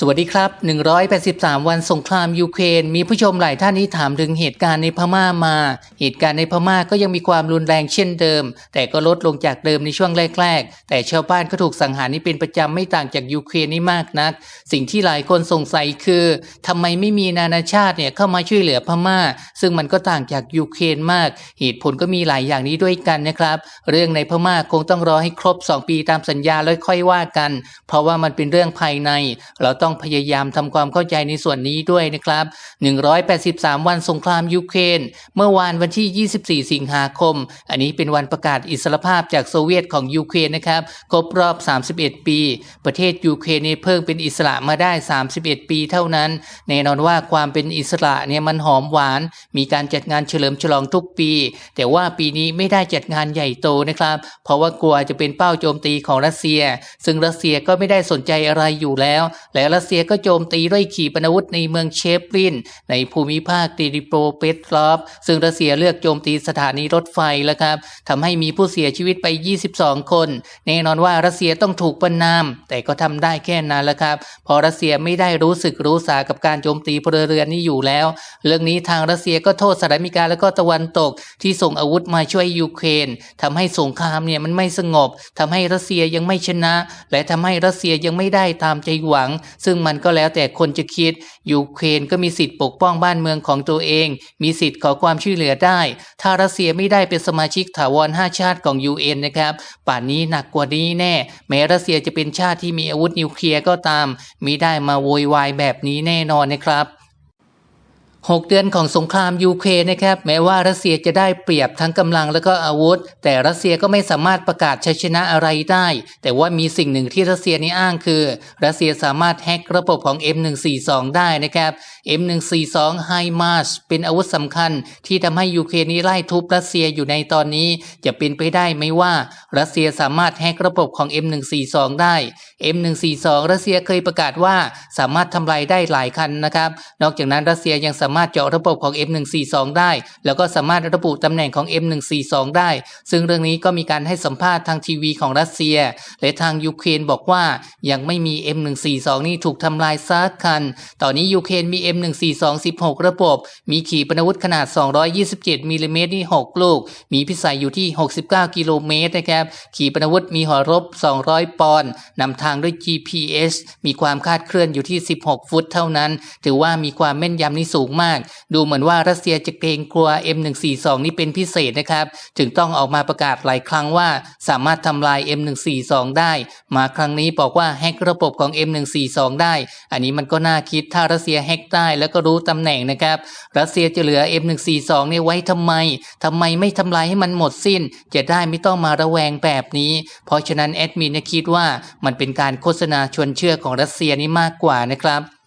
สวัสดีครับ 183 วันสงครามยูเครน มีผู้ชมหลายท่านที่ถามถึงเหตุการณ์ในพม่ามา เหตุการณ์ในพม่าก็ยังมีความรุนแรงเช่นเดิม แต่ก็ลดลงจากเดิมในช่วงแรกๆ แต่ชาวบ้านก็ถูกสังหารนี่เป็นประจำไม่ต่างจากยูเครนนี่มากนัก สิ่งที่หลายคนสงสัยคือทำไมไม่มีนานาชาติเนี่ยเข้ามาช่วยเหลือพม่า ซึ่งมันก็ต่างจากยูเครนมาก เหตุผลก็มีหลายอย่างนี้ด้วยกันนะครับ เรื่องในพม่าคงต้องรอให้ครบ 2 ปีตามสัญญาแล้วค่อยว่ากัน เพราะว่ามันเป็นเรื่องภายในเราต้ององพยายามทำความเข้าใจในส่วนนี้ด้วยนะครับ 183 วันสงครามยูเครนเมื่อวานวันที่ 24 สิงหาคม อันนี้เป็นวันประกาศอิสรภาพจากโซเวียตของยูเครนนะครับ ครบรอบ 31 ปี ประเทศยูเครนเพิ่งเป็นอิสระมาได้ 31 ปีเท่านั้น แน่นอนว่าความเป็นอิสระเนี่ยมันหอมหวาน มีการจัดงานเฉลิมฉลองทุกปี แต่ว่าปีนี้ไม่ได้จัดงานใหญ่โตนะครับ เพราะว่ากลัวจะเป็นเป้าโจมตีของรัสเซีย ซึ่งรัสเซียก็ไม่ได้สนใจอะไรอยู่แล้ว และรัสเซียก็โจมตีด้วยขีปนาวุธในเมืองเชฟริน ในภูมิภาคติริโปรเปตรอฟซึ่งรัสเซียเลือกโจมตีสถานีรถไฟแล้วครับทำให้มีผู้เสียชีวิตไป 22 คน แน่นอนว่ารัสเซียต้องถูกประนาม แต่ก็ทำได้แค่นั้นแหละครับ พอรัสเซียไม่ได้รู้สึกรู้สากับการโจมตีพลเรือนนี้อยู่แล้ว เรื่องนี้ทางรัสเซียก็โทษสหรัฐอเมริกาแล้วก็ตะวันตกที่ส่งอาวุธมาช่วยยูเครนทำให้สงครามเนี่ยมันไม่สงบทำให้รัสเซียยังไม่ชนะ และทำให้รัสเซียยังไม่ได้ตามใจหวังซึ่งมันก็แล้วแต่คนจะคิด ยูเครนก็มีสิทธิ์ปกป้องบ้านเมืองของตัวเอง มีสิทธิ์ขอความช่วยเหลือได้ ถ้ารัสเซียไม่ได้เป็นสมาชิกถาวร 5 ชาติของ UN นะครับ ป่านนี้หนักกว่านี้แน่ แม้รัสเซียจะเป็นชาติที่มีอาวุธนิวเคลียร์ก็ตามมิได้มาโวยวายแบบนี้แน่นอนนะครับ 6 เดือนของสงครามยูเครนนะครับแม้ว่ารัสเซียจะได้เปรียบทั้งกำลังและก็อาวุธ แต่รัสเซียก็ไม่สามารถประกาศชัยชนะอะไรได้ แต่ว่ามีสิ่งหนึ่งที่รัสเซียนี่อ้างคือ รัสเซียสามารถแฮกระบบของ M142 ได้นะครับ M142 HIMARS เป็นอาวุธสำคัญ ที่ทำให้ยูเครนนี้ไล่ทุบรัสเซียอยู่ในตอนนี้จะเป็นไปได้ไหมว่ารัสเซียสามารถแฮกระบบของ M142 ได้ M142 รัสเซียเคยประกาศว่าสามารถทำลายได้หลายคันนะครับ นอกจากนั้นรัสเซียยังสามารถเจาะระบบของ M142 ได้ แล้วก็สามารถระบุตำแหน่งของ M142 ได้ ซึ่งเรื่องนี้ก็มีการให้สัมภาษณ์ทางทีวีของรัสเซีย และทางยูเครนบอกว่ายังไม่มี M142 นี่ถูกทำลายซักคัน ตอนนี้ยูเครนมี M142 16 ระบบ มีขีปนาวุธขนาด 227มิลลิเมตรนี่ 6 ลูก มีพิสัยอยู่ที่ 69 กิโลเมตรนะครับ ขีปนาวุธมีหอรบ 200 ปอนด์นำทางด้วย GPS มีความคาดเคลื่อนอยู่ที่ 16 ฟุตเท่านั้น ถือว่ามีความแม่นยำนี่สูงมากดูเหมือนว่ารัสเซียจะเกรงกลัว M142 นี่เป็นพิเศษนะครับ ถึงต้องออกมาประกาศหลายครั้งว่าสามารถทำลาย M142 ได้ มาครั้งนี้บอกว่าแฮกระบบของ M142 ได้ อันนี้มันก็น่าคิดถ้ารัสเซียแฮกได้แล้วก็รู้ตำแหน่งนะครับ รัสเซียจะเหลือ M142 เนี่ยไว้ทำไมทำไมไม่ทำลายให้มันหมดสิ้น จะได้ไม่ต้องมาระแวงแบบนี้ เพราะฉะนั้นแอดมินเนี่ยคิดว่ามันเป็นการโฆษณาชวนเชื่อของรัสเซียนี่มากกว่านะครับ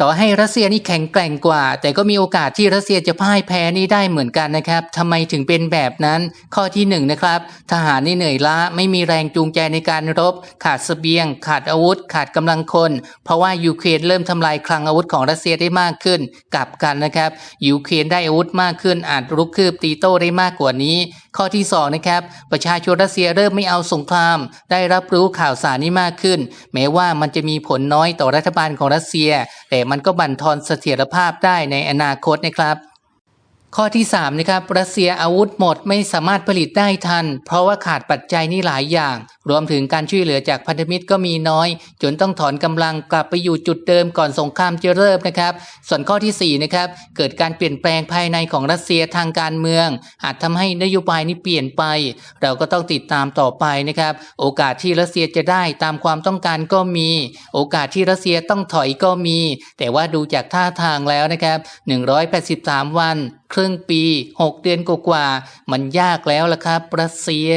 ต่อให้รัสเซียนี่แข็งแกร่งกว่า แต่ก็มีโอกาสที่รัสเซียจะพ่ายแพ้นี่ได้เหมือนกันนะครับทำไมถึงเป็นแบบนั้น ข้อที่หนึ่งนะครับ ทหารนี่เหนื่อยล้าไม่มีแรงจูงใจในการรบ ขาดเสบียง ขาดอาวุธ ขาดกำลังคน เพราะว่ายูเครนเริ่มทำลายคลังอาวุธของรัสเซียได้มากขึ้น กลับกันนะครับยูเครนได้อาวุธมากขึ้นอาจรุกคืบตีโต้ได้มากกว่านี้ ข้อที่สองนะครับ ประชาชนรัสเซียเริ่มไม่เอาสงคราม ได้รับรู้ข่าวสารนี้มากขึ้น แม้ว่ามันจะมีผลน้อยต่อรัฐบาลของรัสเซีย แต่มันก็บั่นทอนเสถียรภาพได้ในอนาคตนะครับข้อที่3นะครับรัสเซียอาวุธหมดไม่สามารถผลิตได้ทัน เพราะว่าขาดปัจจัยนี่หลายอย่าง รวมถึงการช่วยเหลือจากพันธมิตรก็มีน้อย จนต้องถอนกำลังกลับไปอยู่จุดเดิมก่อนสงครามจะเริ่มนะครับ ส่วนข้อที่4นะครับเกิดการเปลี่ยนแปลงภายในของรัสเซียทางการเมือง อาจทำให้นโยบายนี้เปลี่ยนไป เราก็ต้องติดตามต่อไปนะครับ โอกาสที่รัสเซียจะได้ตามความต้องการก็มี โอกาสที่รัสเซียต้องถอยก็มี แต่ว่าดูจากท่าทางแล้วนะครับ 183 วัน ครึ่งปี 6 เดือนกว่าๆมันยากแล้วล่ะครับรัสเซีย